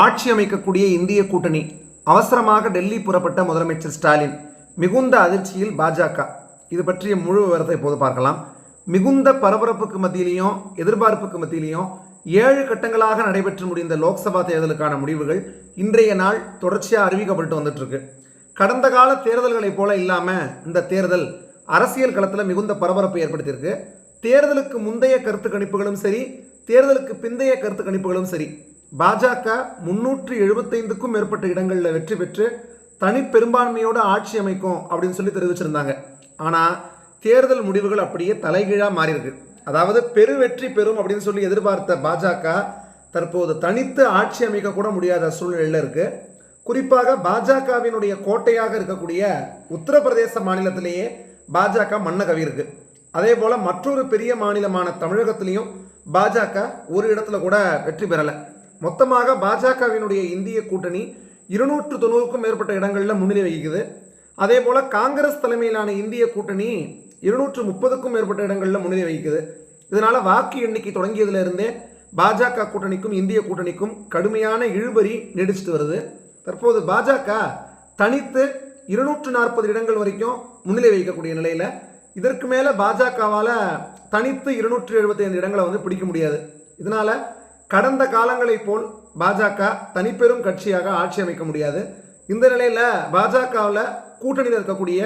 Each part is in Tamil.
ஆட்சி அமைக்கக்கூடிய இந்திய கூட்டணி அவசரமாக டெல்லி புறப்பட்ட முதலமைச்சர் ஸ்டாலின். மிகுந்த அதிர்ச்சியில் பாஜக. இது பற்றிய முழு விவரத்தை இப்போது பார்க்கலாம். மிகுந்த பரபரப்புக்கு மத்தியிலையும் எதிர்பார்ப்புக்கு மத்தியிலையும் ஏழு கட்டங்களாக நடைபெற்று முடிந்த லோக்சபா தேர்தலுக்கான முடிவுகள் இன்றைய நாள் தொடர்ச்சியாக அறிவிக்கப்பட்டு வந்துட்டுருக்கு. கடந்த கால தேர்தல்களைப் போல இல்லாமல் இந்த தேர்தல் அரசியல் களத்தில் மிகுந்த பரபரப்பை ஏற்படுத்தியிருக்கு. தேர்தலுக்கு முந்தைய கருத்து கணிப்புகளும் சரி தேர்தலுக்கு பிந்தைய கருத்து கணிப்புகளும் சரி. பாஜக முன்னூற்றி எழுபத்தைந்துக்கும் மேற்பட்ட இடங்களில் வெற்றி பெற்று தனி பெரும்பான்மையோடு ஆட்சி அமைக்கும் அப்படின்னு சொல்லி தெரிவிச்சிருந்தாங்க. ஆனால் தேர்தல் முடிவுகள் அப்படியே தலைகீழாக மாறியிருக்கு. அதாவது பெரு வெற்றி பெறும் அப்படின்னு சொல்லி எதிர்பார்த்த பாஜக தற்போது தனித்து ஆட்சி அமைக்க கூட முடியாத சூழ்நிலையில் இருக்குது குறிப்பாக பாஜகவினுடைய கோட்டையாக இருக்கக்கூடிய உத்தரப்பிரதேச மாநிலத்திலேயே பாஜக மன்ன கவி இருக்கு அதே போல் மற்றொரு பெரிய மாநிலமான தமிழகத்திலையும் பாஜக ஒரு இடத்துல கூட வெற்றி பெறலை. மொத்தமாக பாஜகவினுடைய இந்திய கூட்டணி இருநூற்று தொண்ணூறுக்கும் மேற்பட்ட இடங்களில் முன்னிலை வகிக்குது. அதே போல் காங்கிரஸ் தலைமையிலான இந்திய கூட்டணி இருநூற்று முப்பதுக்கும் மேற்பட்ட இடங்களில் முன்னிலை வகிக்குது. இதனால் வாக்கு எண்ணிக்கை தொடங்கியதிலிருந்தே பாஜக கூட்டணிக்கும் இந்திய கூட்டணிக்கும் கடுமையான இழுபறி நீடிச்சிட்டு வருது. தற்போது பாஜக தனித்து இருநூற்று நாற்பது இடங்கள் வரைக்கும் முன்னிலை வகிக்கக்கூடிய நிலையில் இதற்கு மேலே பாஜகவால் தனித்து இருநூற்றி எழுபத்தி ஐந்து இடங்களை வந்து பிடிக்க முடியாது. இதனால் கடந்த காலங்களைப் போல் பாஜக தனிப்பெரும் கட்சியாக ஆட்சி அமைக்க முடியாது. இந்த நிலையில் பாஜகவில் கூட்டணியில் இருக்கக்கூடிய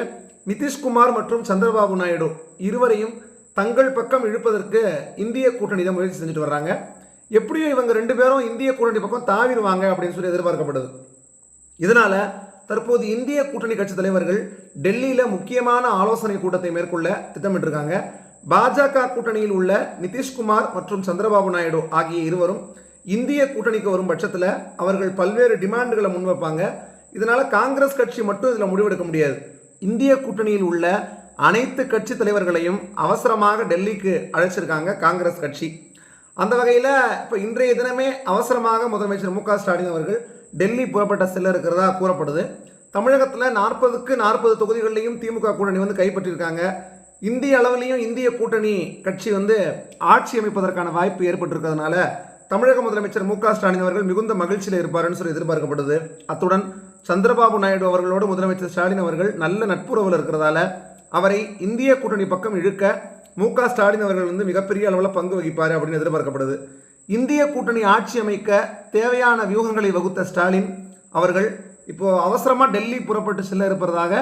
நிதிஷ்குமார் மற்றும் சந்திரபாபு நாயுடு இருவரையும் தங்கள் பக்கம் இழுப்பதற்கு இந்திய கூட்டணி தான் முயற்சி செஞ்சுட்டு வர்றாங்க. எப்படியும் இவங்க ரெண்டு பேரும் இந்திய கூட்டணி பக்கம் தாவிடுவாங்க அப்படின்னு சொல்லி எதிர்பார்க்கப்படுது. இதனால் தற்போது இந்திய கூட்டணி கட்சி தலைவர்கள் டெல்லியில் முக்கியமான ஆலோசனை கூட்டத்தை மேற்கொள்ள திட்டமிட்டிருக்காங்க. பாஜக கூட்டணியில் உள்ள நிதிஷ்குமார் மற்றும் சந்திரபாபு நாயுடு ஆகிய இருவரும் இந்திய கூட்டணிக்கு வரும் பட்சத்தில் அவர்கள் பல்வேறு டிமாண்டுகளை முன்வைப்பாங்க. இதனால் காங்கிரஸ் கட்சி மட்டும் இதில் முடிவெடுக்க முடியாது. இந்திய கூட்டணியில் உள்ள அனைத்து கட்சி தலைவர்களையும் அவசரமாக டெல்லிக்கு அழைச்சிருக்காங்க காங்கிரஸ் கட்சி. அந்த வகையில் இப்போ இன்றைய தினமே அவசரமாக முதலமைச்சர் மு க ஸ்டாலின் அவர்கள் டெல்லி புறப்பட்ட செல்ல இருக்கிறதா கூறப்படுது. தமிழகத்தில் நாற்பதுக்கு நாற்பது தொகுதிகளிலையும் திமுக கூட்டணி வந்து கைப்பற்றியிருக்காங்க இந்திய அளவிலையும் இந்திய கூட்டணி கட்சி வந்து ஆட்சி அமைப்பதற்கான வாய்ப்பு ஏற்பட்டிருக்கிறதுனால தமிழக முதலமைச்சர் மு க ஸ்டாலின் அவர்கள் மிகுந்த மகிழ்ச்சியில் இருப்பார்னு சொல்லி எதிர்பார்க்கப்படுது. அத்துடன் சந்திரபாபு நாயுடு அவர்களோடு முதலமைச்சர் ஸ்டாலின் அவர்கள் நல்ல நட்புறவில் இருக்கிறதால அவரை இந்திய கூட்டணி பக்கம் இழுக்க மு க ஸ்டாலின் அவர்கள் வந்து மிகப்பெரிய அளவில் பங்கு வகிப்பார் அப்படின்னு எதிர்பார்க்கப்படுது. இந்திய கூட்டணி ஆட்சி அமைக்க தேவையான வியூகங்களை வகுத்த ஸ்டாலின் அவர்கள் இப்போது அவசரமாக டெல்லி புறப்பட்டு செல்ல இருப்பதாக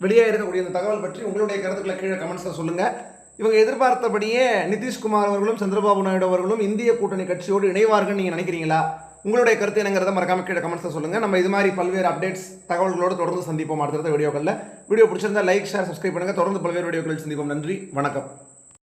வெளியே இருக்கக்கூடிய இந்த தகவல் பற்றி உங்களுடைய கருத்துக்களை கீழே கமெண்ட்ஸில் சொல்லுங்கள் இவங்க எதிர்பார்த்தபடியே நிதிஷ்குமார் அவர்களும் சந்திரபாபு நாயுடு அவர்களும் இந்திய கூட்டணி கட்சியோடு இணைவார்கள் நீங்கள் நினைக்கிறீங்களா? உங்களுடைய கருத்து என்னங்கிறத மறக்காம கீழே கமெண்ட்ஸில் சொல்லுங்க. நம்ம இது மாதிரி பல்வேறு அப்டேட்ஸ் தகவல்களோடு தொடர்ந்து சந்திப்போம் அடுத்தடுத்த வீடியோக்களில். வீடியோ பிடிச்சிருந்தா லைக் ஷேர் சப்ஸ்கிரைப் பண்ணுங்கள் தொடர்ந்து பல்வேறு வீடியோக்களில் சந்திப்போம். நன்றி. வணக்கம்.